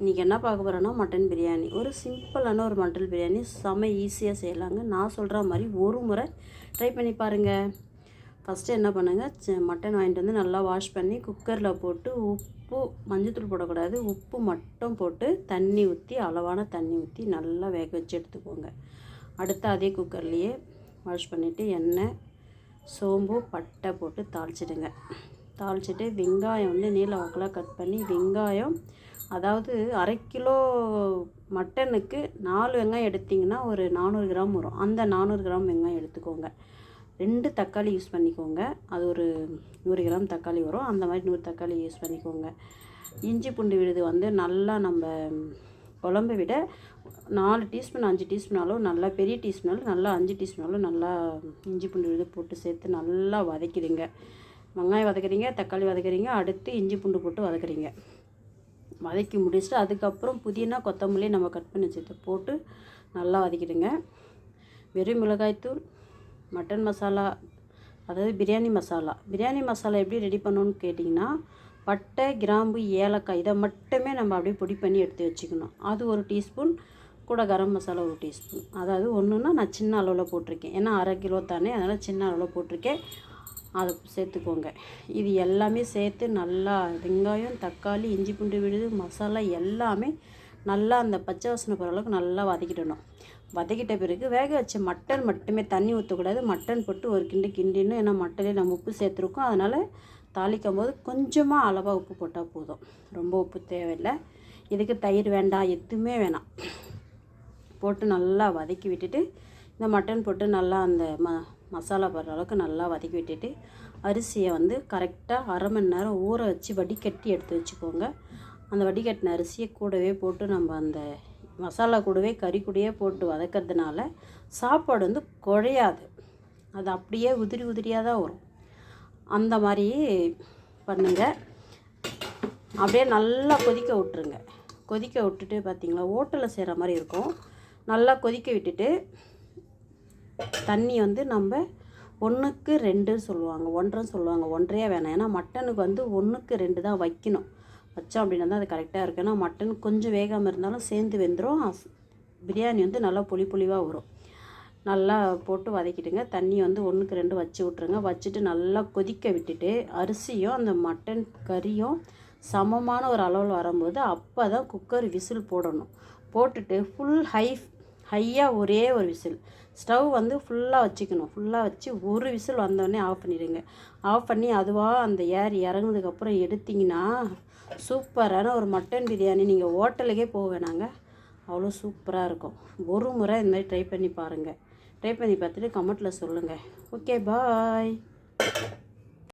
இன்றைக்கி என்ன பார்க்க போகிறோன்னா மட்டன் பிரியாணி ஒரு சிம்பிளான ஒரு மட்டன் பிரியாணி செம ஈஸியாக செய்யலாங்க. நான் சொல்கிற மாதிரி ஒரு முறை ட்ரை பண்ணி பாருங்கள் ஃபஸ்ட்டு என்ன பண்ணுங்கள் மட்டன் வாங்கிட்டு வந்து நல்லா வாஷ் பண்ணி குக்கரில் போட்டு உப்பு மஞ்சத்தூள் போடக்கூடாது. உப்பு மட்டும் போட்டு தண்ணி ஊற்றி அளவான தண்ணி ஊற்றி நல்லா வேக வச்சு எடுத்துக்கோங்க. அடுத்து அதே குக்கர்லேயே வாஷ் பண்ணிவிட்டு எண்ணெய் சோம்பு பட்டை போட்டு தாளிச்சிடுங்க. தாளிச்சிட்டு வெங்காயம் வந்து நீல வாக்கில் கட் பண்ணி வெங்காயம் அதாவது அரை கிலோ மட்டனுக்கு நாலு வெங்காயம் எடுத்திங்கன்னா ஒரு நானூறு கிராம் வரும். அந்த நானூறு கிராம் வெங்காயம் எடுத்துக்கோங்க. ரெண்டு தக்காளி யூஸ் பண்ணிக்கோங்க. அது ஒரு நூறு கிராம் தக்காளி வரும். அந்த மாதிரி நூறு தக்காளி யூஸ் பண்ணிக்கோங்க. இஞ்சி பூண்டு விழுது வந்து நல்லா நம்ம குழம்பு விட நாலு டீஸ்பூன் அஞ்சு டீஸ்பூன் அளவு நல்லா பெரிய டீஸ்பூனாலும் நல்லா அஞ்சு டீஸ்பூன் அளவு நல்லா இஞ்சி பூண்டு விழுது போட்டு சேர்த்து நல்லா வதக்கிடுங்க. வெங்காயம் வதக்குறீங்க தக்காளி வதக்குறீங்க அடுத்து இஞ்சி பூண்டு போட்டு வதக்குறீங்க. வதக்கி முடிச்சுட்டு அதுக்கப்புறம் புதினா கொத்தமல்லி நம்ம கட் பண்ணி வச்சுட்டு போட்டு நல்லா வதக்கிடுங்க. வெறும் மிளகாய்த்தூள் மட்டன் மசாலா அதாவது பிரியாணி மசாலா பிரியாணி மசாலா எப்படி ரெடி பண்ணணும்னு கேட்டிங்கன்னா பட்டை கிராம்பு ஏலக்காய் இதை மட்டுமே நம்ம அப்படியே பொடி பண்ணி எடுத்து வச்சுக்கணும். அது ஒரு டீஸ்பூன் கூட கரம் மசாலா ஒரு டீஸ்பூன். அதாவது ஒன்றுன்னா நான் சின்ன அளவில் போட்டிருக்கேன். ஏன்னா அரை கிலோ தானே அதனால் சின்ன அளவில் போட்டிருக்கேன். அதை சேர்த்துக்கோங்க. இது எல்லாமே சேர்த்து நல்லா வெங்காயம் தக்காளி இஞ்சி பூண்டு விழுது மசாலா எல்லாமே நல்லா அந்த பச்சை வாசனை போகிற அளவுக்கு நல்லா வதக்கிடணும். வதக்கிட்ட பிறகு வேக வச்ச மட்டன் மட்டுமே தண்ணி ஊற்றக்கூடாது மட்டன் போட்டு ஒரு கிண்டு கிண்டின்னு ஏன்னா மட்டனே நம்ம உப்பு சேர்த்துருக்கோம். அதனால் தாளிக்கும் போது கொஞ்சமாக அளவாக உப்பு போட்டால் போதும். ரொம்ப உப்பு தேவையில்லை. இதுக்கு தயிர் வேண்டாம் எதுவுமே வேணாம். போட்டு நல்லா வதக்கி விட்டுட்டு இந்த மட்டன் போட்டு நல்லா அந்த ம மசாலா போடுற அளவுக்கு நல்லா வதக்கி விட்டுட்டு அரிசியை வந்து கரெக்டாக அரை மணி நேரம் ஊற வச்சு வடிகட்டி எடுத்து வச்சுக்கோங்க. அந்த வடிகட்டின அரிசியை கூடவே போட்டு நம்ம அந்த மசாலா கூடவே கறி கூடவே போட்டு வதக்கிறதுனால சாப்பாடு வந்து குழையாது. அது அப்படியே உதிரி உதிரியாக தான் வரும். அந்த மாதிரி பண்ணுங்கள் அப்படியே நல்லா கொதிக்க விட்டுருங்க. கொதிக்க விட்டுட்டு பார்த்தீங்களா ஓட்டலில் செய்கிற மாதிரி இருக்கும். நல்லா கொதிக்க விட்டுட்டு தண்ணி வந்து நம்ம ஒன்றுக்கு ரெண்டுன்னு சொல்லுவாங்க. ஒன்றரை சொல்லுவாங்க. ஒன்றையே வேணாம். ஏன்னா மட்டனுக்கு வந்து ஒன்றுக்கு ரெண்டு தான் வைக்கணும். வச்சோம் அப்படின்னா தான் அது கரெக்டாக இருக்கும். ஏன்னா மட்டன் கொஞ்சம் வேகாமல் இருந்தாலும் சேர்ந்து வெந்துடும் பிரியாணி வந்து நல்லா புளி புளிவாக வரும். நல்லா போட்டு வதக்கிட்டுங்க தண்ணி வந்து ஒன்றுக்கு ரெண்டு வச்சு விட்ருங்க வச்சுட்டு நல்லா கொதிக்க விட்டுட்டு அரிசியும் அந்த மட்டன் கறியும் சமமான ஒரு அளவில் வரும்போது அப்போ தான் குக்கர் விசில் போடணும். போட்டுட்டு ஃபுல் ஹை ஹையாக ஒரே ஒரு விசில். ஸ்டவ் வந்து ஃபுல்லாக வச்சுக்கணும். ஃபுல்லாக வச்சு ஒரு விசில் வந்தோடனே ஆஃப் பண்ணிடுங்க. ஆஃப் பண்ணி அதுவாக அந்த ஏர் இறங்குனதுக்கப்புறம் எடுத்திங்கன்னா சூப்பரான ஒரு மட்டன் பிரியாணி. நீங்கள் ஹோட்டலுக்கே போக வேணாங்க. அவ்வளோ சூப்பராக இருக்கும். ஒரு முறை இந்த மாதிரி ட்ரை பண்ணி பாருங்கள் ட்ரை பண்ணி பார்த்துட்டு கமெண்ட்டில் சொல்லுங்கள் ஓகே பாய்.